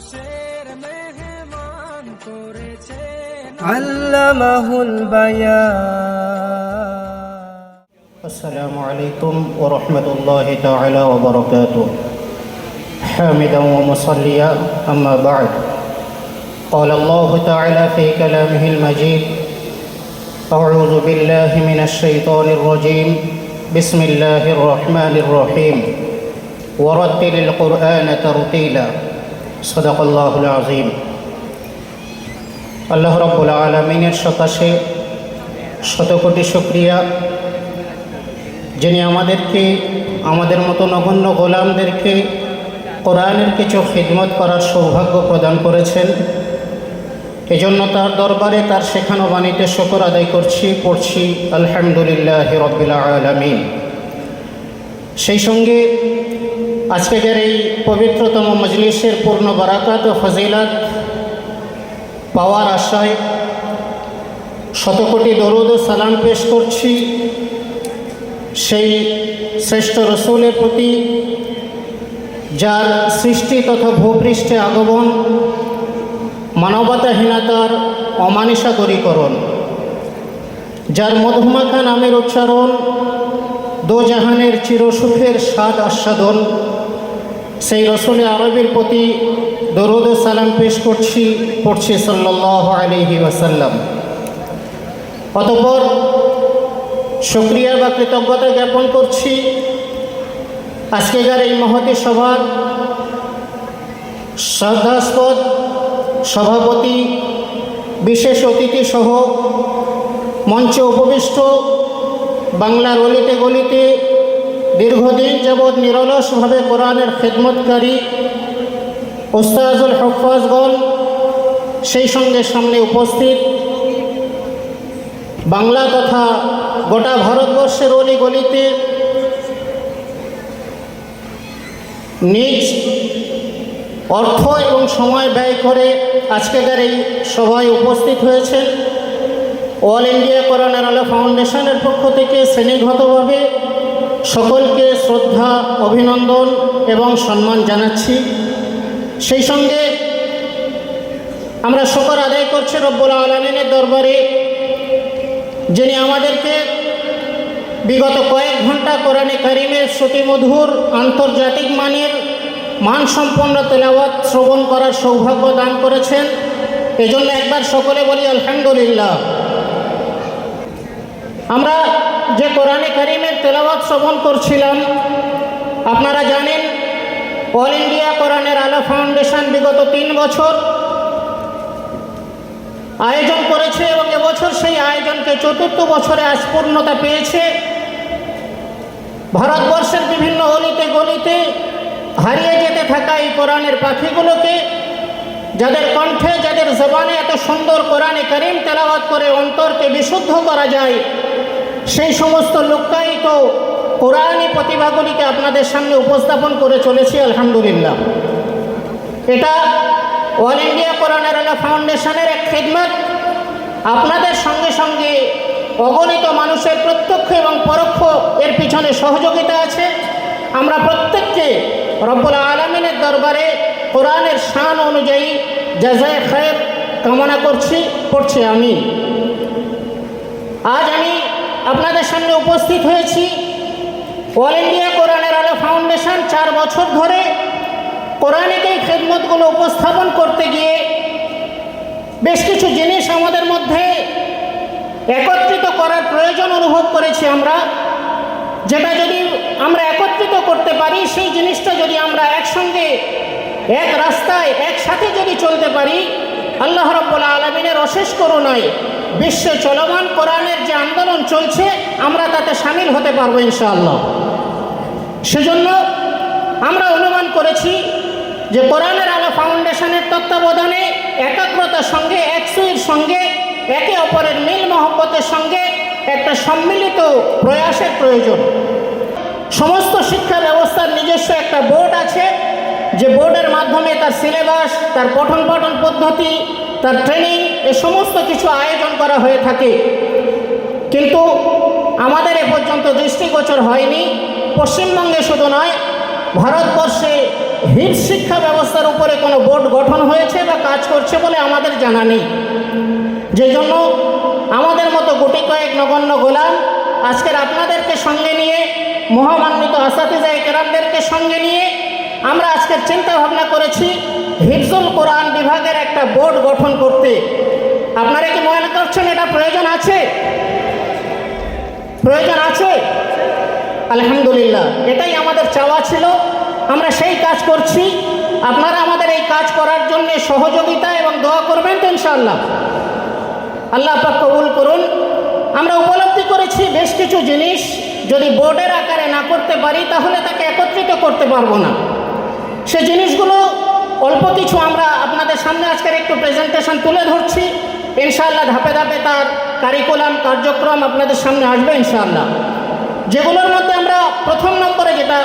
মানুষের মেহমান করেছে علمه البيان السلام عليكم ورحمة الله تعالى وبركاته حامدا ومصليا أما بعد قال الله تعالى في كلامه المجيد أعوذ بالله من الشيطان الرجيم بسم الله الرحمن الرحيم ورتل القرآن ترتيلا সদাকল্লাহুল আজিম আল্লাহ রব্বুল আলমিনের সকাশে শতকোটি শুক্রিয়া। যিনি আমাদেরকে, আমাদের মতো নগণ্য গোলামদেরকে কোরআনের কিছু খিদমত করার সৌভাগ্য প্রদান করেছেন। এজন্য তার দরবারে তার শেখানো বাণীতে শকর আদায় করছি, পড়ছি, আলহামদুলিল্লাহ রবিল আলমিন। সেই সঙ্গে আজকের এই পবিত্রতম মজলিসের পূর্ণ বারাকাত ও ফজিলাত পাওয়ার আশায় শতকোটি দরুদ ও সালাম পেশ করছি। সেই শ্রেষ্ঠ রসুলের প্রতি যার সৃষ্টি তথা ভূপৃষ্ঠে আগমন, মানবতাহীনতার অমানিসা দূরীকরণ যার মধুমাখা নামের উচ্চারণ দোজাহানের চিরসুখের স্বাদ আস্বাদন। সেই রসুলের আরবের প্রতি দরুদ সালাম পেশ করছি, পড়ছি সাল্লাহ আলহি ওয়াসাল্লাম। অতপর শুক্রিয়া বা কৃতজ্ঞতা জ্ঞাপন করছি। আজকেকার এই মহতী সভার শ্রদ্ধাস্পদ সভাপতি, বিশেষ অতিথি সহ মঞ্চে উপবিষ্ট বাংলার অলিতে গলিতে দীর্ঘদিন যাবৎ নিরলসভাবে কোরআনের খেদমতকারী ওস্তাজুল হফাজগণ সেই সঙ্গে সামনে উপস্থিত। বাংলা তথা গোটা ভারতবর্ষের অলি গলিতে নিজ অর্থ এবং সময় ব্যয় করে আজকেকার এই সভায় উপস্থিত হয়েছেন। অল ইন্ডিয়া কোরআনের আলো ফাউন্ডেশনের পক্ষ থেকে শ্রেণীগতভাবে সকলকে শ্রদ্ধা, অভিনন্দন এবং সম্মান জানাচ্ছি। সেই সঙ্গে আমরা শকর আদায় করছি রব্বুল আলমিনের দরবারে, যিনি আমাদেরকে বিগত কয়েক ঘণ্টা কোরআনে কারিমের শ্রুতিমধুর আন্তর্জাতিক মানের মানসম্পন্ন তেলাওয়াত শ্রবণ করার সৌভাগ্য দান করেছেন। এজন্য একবার সকলে বলি, আলহামদুলিল্লাহ। আমরা যে কোরআনে কারিমের তেলাওয়াত শ্রবণ করছিলাম, আপনারা জানেন, অল ইন্ডিয়া কোরআনের আলো ফাউন্ডেশন বিগত তিন বছর আয়োজন করেছে এবং এবছর সেই আয়োজনকে চতুর্থ বছরে আজ পূর্ণতা পেয়েছে। ভারতবর্ষের বিভিন্ন অলিতে গলিতে হারিয়ে যেতে থাকা এই কোরআনের পাখিগুলোকে, যাদের কণ্ঠে, যাদের জবানে এত সুন্দর কোরআনে করিম তেলাওয়াত করে অন্তরকে বিশুদ্ধ করা যায় সেই সমস্ত লুক্কায়িত কোরআনী প্রতিভাগুলিকে আপনাদের সামনে উপস্থাপন করে চলেছি, আলহামদুলিল্লাহ। এটা অল ইন্ডিয়া কোরআন আলো ফাউন্ডেশনের এক খেদমত। আপনাদের সঙ্গে সঙ্গে অগণিত মানুষের প্রত্যক্ষ এবং পরোক্ষ এর পিছনে সহযোগিতা আছে। আমরা প্রত্যেককে রব্বুল আলমিনের দরবারে কোরআনের শান অনুযায়ী জাজায় খায়ের কামনা করছি করছি আমি আজ আমি আপনাদের সামনে উপস্থিত হয়েছি। অল ইন্ডিয়া কোরআনের আলো ফাউন্ডেশন চার বছর ধরে কোরআনিক এই খেদমতগুলো উপস্থাপন করতে গিয়ে বেশ কিছু জিনিস আমাদের মধ্যে একত্রিত করার প্রয়োজন অনুভব করেছি আমরা। যেটা যদি আমরা একত্রিত করতে পারি, সেই জিনিসটা যদি আমরা একসঙ্গে, এক রাস্তায়, একসাথে যদি চলতে পারি আল্লাহ রব্বুল আলমিনের অশেষ করুণায় বিশ্বে চলমান কোরআনের যে আন্দোলন চলছে, আমরা তাতে সামিল হতে পারব ইনশাআল্লাহ। সেজন্য আমরা অনুমান করেছি যে কোরআনের আলো ফাউন্ডেশনের তত্ত্বাবধানে একাগ্রতার সঙ্গে, একসুইর সঙ্গে, একে অপরের মিল মহব্বতের সঙ্গে একটা সম্মিলিত প্রয়াসের প্রয়োজন। সমস্ত শিক্ষা ব্যবস্থার নিজস্ব একটা বোর্ড আছে যে বোর্ডের মাধ্যমে তার সিলেবাস, তার পঠন পাঠন পদ্ধতি, তার ট্রেনিং, এ সমস্ত কিছু আয়োজন করা হয়ে থাকে। কিন্তু আমাদের এ পর্যন্ত দৃষ্টিগোচর হয়নি। পশ্চিমবঙ্গে শুধু নয়, ভারতবর্ষে হিট শিক্ষা ব্যবস্থার উপরে কোনো বোর্ড গঠন হয়েছে বা কাজ করছে বলে আমাদের জানা নেই। যে জন্য আমাদের মতো গুটি কয়েক নগণ্য গোলাম আজকের আপনাদেরকে সঙ্গে নিয়ে, মহামান্বিত আসাতিজা কেরামদেরকে সঙ্গে নিয়ে আমরা আজকের চিন্তা ভাবনা করেছি, হিফজুল কোরআন বিভাগের একটা বোর্ড গঠন করতে। আপনারা কি মনে করছেন এটা প্রয়োজন আছে? প্রয়োজন আছে? আলহামদুলিল্লাহ, এটাই আমাদের চাওয়া ছিল। আমরা সেই কাজ করছি। আপনারা আমাদের এই কাজ করার জন্য সহযোগিতা এবং দোয়া করবেন তো ইনশাআল্লাহ। আল্লাহ পাক কবুল করুন। আমরা উপলব্ধি করেছি বেশ কিছু জিনিস, যদি বোর্ডের আকারে না করতে পারি, তাহলে তাকে একত্রিত করতে পারব না। সে জিনিসগুলো অল্প কিছু আমরা আপনাদের সামনে আজকের একটু প্রেজেন্টেশন তুলে ধরছি। ইনশাআল্লাহ ধাপে ধাপে তার কারিকুলাম কার্যক্রম আপনাদের সামনে আসবে ইনশাআল্লাহ। যেগুলোর মধ্যে আমরা প্রথম নম্বরে যেটা,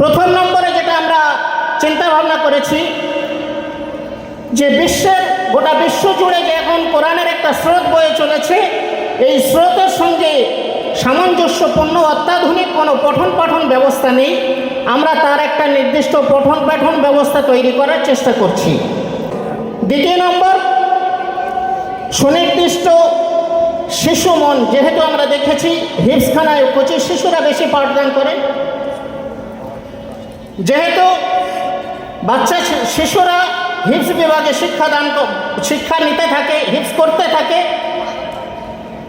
প্রথম নম্বরে যেটা আমরা চিন্তা ভাবনা করেছি, যে বিশ্বের, গোটা বিশ্ব জুড়ে যে এখন কোরআনের একটা স্রোত বয়ে চলেছে, এই স্রোতের সঙ্গে সামঞ্জস্যপূর্ণ অত্যাধুনিক কোনো পঠন পাঠন ব্যবস্থা নেই। আমরা তার একটা নির্দিষ্ট পঠন পাঠন ব্যবস্থা তৈরি করার চেষ্টা করছি। দ্বিতীয় নম্বর, সুনির্দিষ্ট শিশু মন, যেহেতু আমরা দেখেছি হিপসখানায় কচি শিশুরা বেশি পাঠদান করে, যেহেতু বাচ্চা শিশুরা হিপস বিভাগে শিক্ষাদান শিক্ষা নিতে থাকে হিপস করতে থাকে,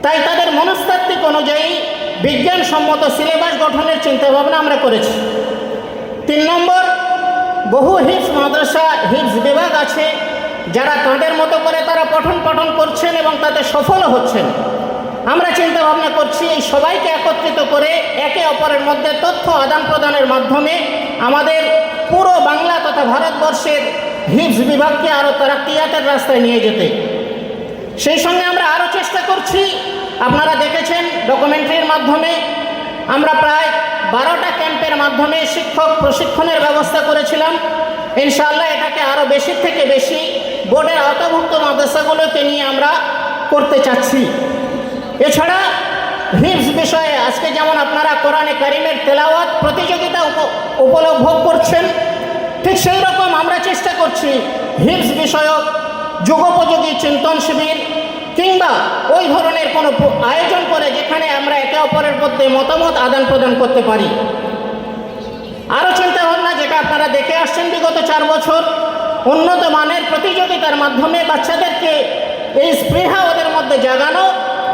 তাই তাদের মনস্তাত্ত্বিক অনুযায়ী বিজ্ঞানসম্মত সিলেবাস গঠনের চিন্তাভাবনা আমরা করেছি। তিন নম্বর, বহু হিপস মাদ্রাসা হিপস বিভাগ আছে যারা তাঁদের মতো করে তারা পঠন পঠন করছেন এবং তাতে সফল হচ্ছেন। আমরা চিন্তা ভাবনা করছি, এই সবাইকে একত্রিত করে একে অপরের মধ্যে তথ্য আদান প্রদানের মাধ্যমে আমাদের পুরো বাংলা তথা ভারতবর্ষের হিপস বিভাগকে আরও তারাক্তিয়াতের রাস্তায় নিয়ে যেতে। সেই সঙ্গে আমরা আরও চেষ্টা করছি, আপনারা দেখেছেন ডকুমেন্টারির মাধ্যমে আমরা প্রায় বারোটা ক্যাম্পের মাধ্যমে শিক্ষক প্রশিক্ষণের ব্যবস্থা করেছিলাম। ইনশাআল্লাহ এটাকে আরও বেশি থেকে বেশি বোর্ডের আওতাভুক্ত মাদ্রাসাগুলোকে নিয়ে আমরা করতে চাচ্ছি। এছাড়া হিপস বিষয়ে আজকে যেমন আপনারা কোরআনে কারিমের তেলাওয়াত প্রতিযোগিতা উপ- উপলভোগ করছেন, ঠিক সেই রকম আমরা চেষ্টা করছি হিপস বিষয়ক যুগোপযোগী চিন্তন শিবির কিংবা ওই ধরনের কোনো আয়োজন করে যেখানে আমরা একে অপরের মধ্যে মতামত আদান প্রদান করতে পারি। আরও চিন্তা ভাবনা, যেটা আপনারা দেখে আসছেন বিগত চার বছর, উন্নত মানের প্রতিযোগিতার মাধ্যমে বাচ্চাদেরকে এই স্পৃহা ওদের মধ্যে জাগানো,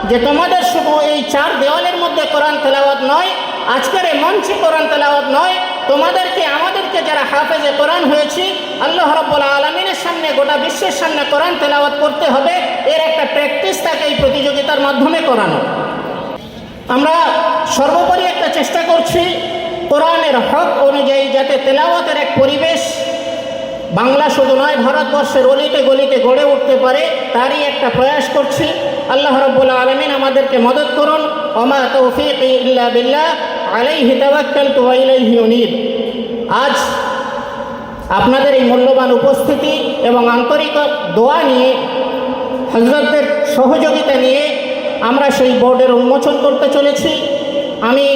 যে তোমাদের শুধু এই চার দেওয়ালের মধ্যে কোরআন তেলাওয়াত নয়, আজকের এই মঞ্চে কোরআন তেলাওয়াত নয় তোমাদেরকে, আমাদেরকে যারা হাফেজে কোরআন হয়েছি, আল্লাহ রব্বুল আলমিনের সামনে, গোটা বিশ্বের সামনে কোরআন তেলাওয়াত করতে হবে। এর একটা প্র্যাকটিস থাকে এই প্রতিযোগিতার মাধ্যমে করানো। আমরা সর্বোপরি একটা চেষ্টা করছি কোরআনের হক অনুযায়ী যাতে তেলাওয়াতের এক পরিবেশ বাংলা শুধু নয়, ভারতবর্ষের অলিতে গলিতে গড়ে উঠতে পারে, তারই একটা প্রয়াস করছি। আল্লাহ রব্বুল আলমিন আমাদেরকে মদত করুন। ওমা তৌফিক ইল্লা বিল্লাহ। আলাইহি তাওয়াক্কালতু ওয়া ইলাইহি আজ আপনাদের এই মূল্যবান উপস্থিতি এবং আন্তরিক দোয়া নিয়ে, হজরতদের সহযোগিতা নিয়ে আমরা সেই বোর্ডের উন্মোচন করতে চলেছি। আমি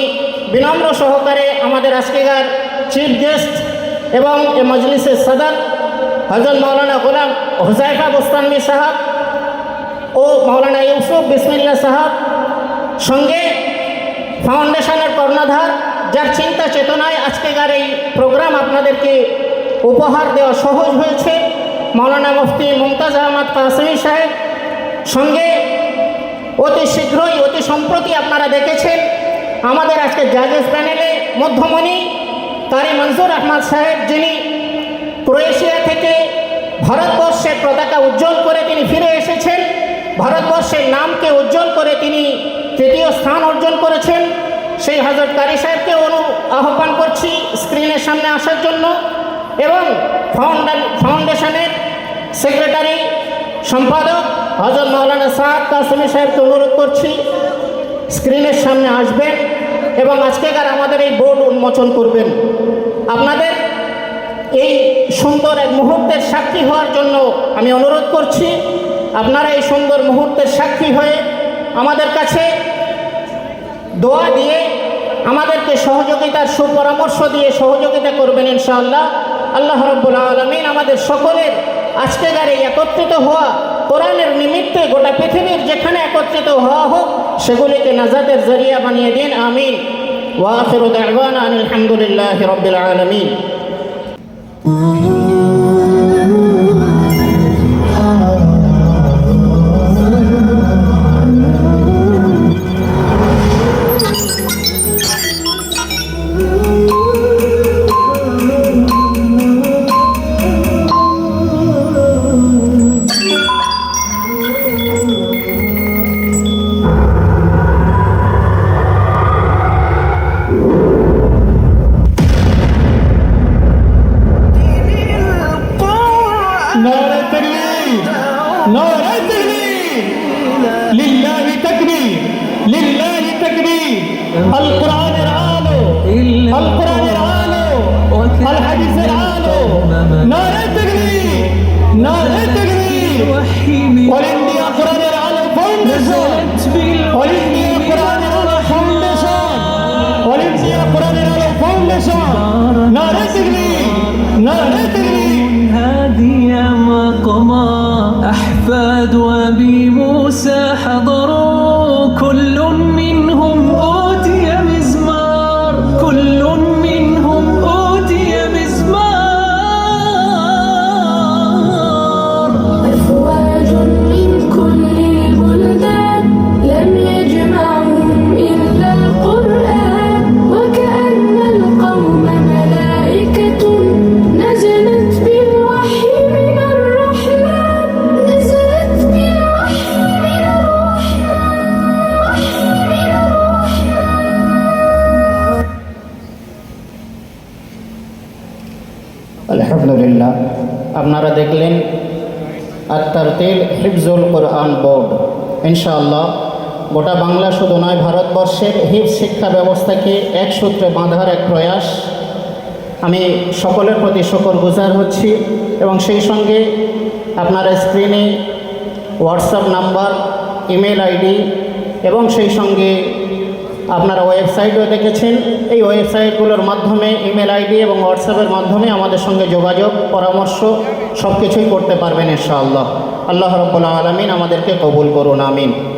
বিনম্র সহকারে আমাদের আজকেকার চিফ গেস্ট এবং এ মজলিসের সদর হজরত মৌলানা গোলাম হুজাইফা বুস্তানবী সাহাব ও মৌলানা ইউসুফ বিসমিল্লা সাহাব সঙ্গে ফাউন্ডেশনের কর্ণধার, যার চিন্তা চেতনায় আজকেকার এই প্রোগ্রাম আপনাদেরকে উপহার দেওয়া সহজ হয়েছে। মৌলানা মুফতি মুমতাজ আহমদ কাসমি সাহেব সঙ্গে অতি শীঘ্রই, অতি সম্প্রতি আপনারা দেখেছেন আমাদের আজকে জাজেস প্যানেলে মধ্যমণি তারি মনজুর আহমদ সাহেব, যিনি ক্রোয়েশিয়া থেকে ভারতবর্ষের পতাকা উজ্জ্বল করে তিনি ফিরে এসেছেন। ভারতবর্ষের নামকে উজ্জ্বল করে তিনি তৃতীয় স্থান অর্জন করেছেন। সেই হজরত কারি সাহেবকে অনু আহ্বান করছি স্ক্রিনের সামনে আসার জন্য এবং ফাউন্ডেশনের সেক্রেটারি সম্পাদক হজরত মৌলানা সাদ কাসমি সাহেবকে অনুরোধ করছি স্ক্রিনের সামনে আসবেন এবং আজকেকার আমাদের এই বোর্ড উন্মোচন করবেন। আপনাদের এই সুন্দর এক মুহূর্তের সাক্ষী হওয়ার জন্য আমি অনুরোধ করছি। আপনারা এই সুন্দর মুহূর্তের সাক্ষী হয়ে আমাদের কাছে দোয়া দিয়ে আমাদেরকে সহযোগিতার সুপরামর্শ দিয়ে সহযোগিতা করবেন ইনশাআল্লাহ। আল্লাহ রব্বুল আলমিন আমাদের সকলের আজকেকার এই একত্রিত হওয়া কোরআনের নিমিত্তে গোটা পৃথিবীর যেখানে একত্রিত হওয়া হোক, সেগুলিকে নাজাদের জরিয়া বানিয়ে দিন, আমিন। ওয়াখির দাওয়ানা আনিল হামদুলিল্লাহি রাব্বিল আলামিন। ناري التقليد ناري التقليد وللي أقرار العالم فوندسون আপনারা দেখলেন আত্মারতিল হিফজুল কোরআন বোর্ড। ইনশাআল্লাহ, গোটা বাংলা শুধু নয়, ভারতবর্ষের হিফ শিক্ষা ব্যবস্থাকে এক সূত্রে বাঁধার এক প্রয়াস। আমি সকলের প্রতি শকর গুজার হচ্ছি এবং সেই সঙ্গে আপনারা স্ক্রিনে হোয়াটসঅ্যাপ নাম্বার, ইমেল আইডি এবং সেই সঙ্গে আপনারা ওয়েবসাইটও দেখেছেন। এই ওয়েবসাইটগুলোর মাধ্যমে ইমেল আইডি এবং হোয়াটসঅ্যাপের মাধ্যমে আমাদের সঙ্গে যোগাযোগ, পরামর্শ সব কিছুই করতে পারবেন ইনশাআল্লাহ। আল্লাহ রব্বুল আলমিন আমাদেরকে কবুল করুন আমিন।